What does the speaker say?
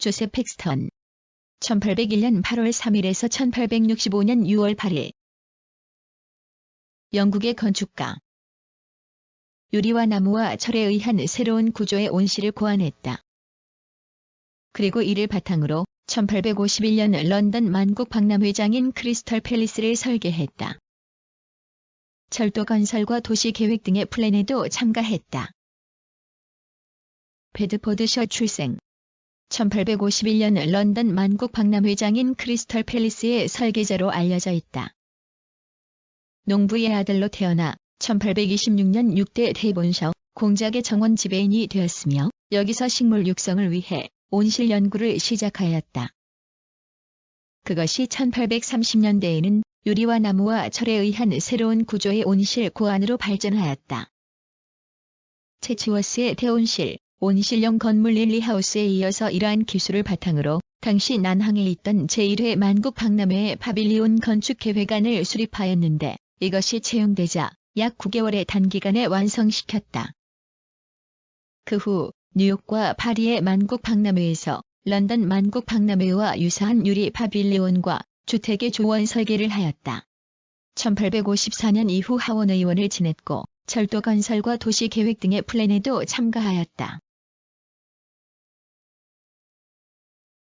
조셉 팩스턴 1801년 8월 3일에서 1865년 6월 8일 영국의 건축가 유리와 나무와 철에 의한 새로운 구조의 온실을 고안했다. 그리고 이를 바탕으로 1851년 런던 만국 박람회장인 크리스털 팰리스를 설계했다. 철도 건설과 도시 계획 등의 플랜에도 참가했다. 베드포드셔 출생 1851년 런던 만국 박람회장인 크리스털 팰리스의 설계자로 알려져 있다. 농부의 아들로 태어나 1826년 6대 대본셔 공작의 정원 지배인이 되었으며 여기서 식물 육성을 위해 온실 연구를 시작하였다. 그것이 1830년대에는 유리와 나무와 철에 의한 새로운 구조의 온실 고안으로 발전하였다. 체치워스의 대온실, 온실형 건물 릴리하우스에 이어서 이러한 기술을 바탕으로 당시 난항에 있던 제1회 만국 박람회의 파빌리온 건축 계획안을 수립하였는데 이것이 채용되자 약 9개월의 단기간에 완성시켰다. 그 후 뉴욕과 파리의 만국 박람회에서 런던 만국 박람회와 유사한 유리 파빌리온과 주택의 조원 설계를 하였다. 1854년 이후 하원 의원을 지냈고 철도 건설과 도시 계획 등의 플랜에도 참가하였다.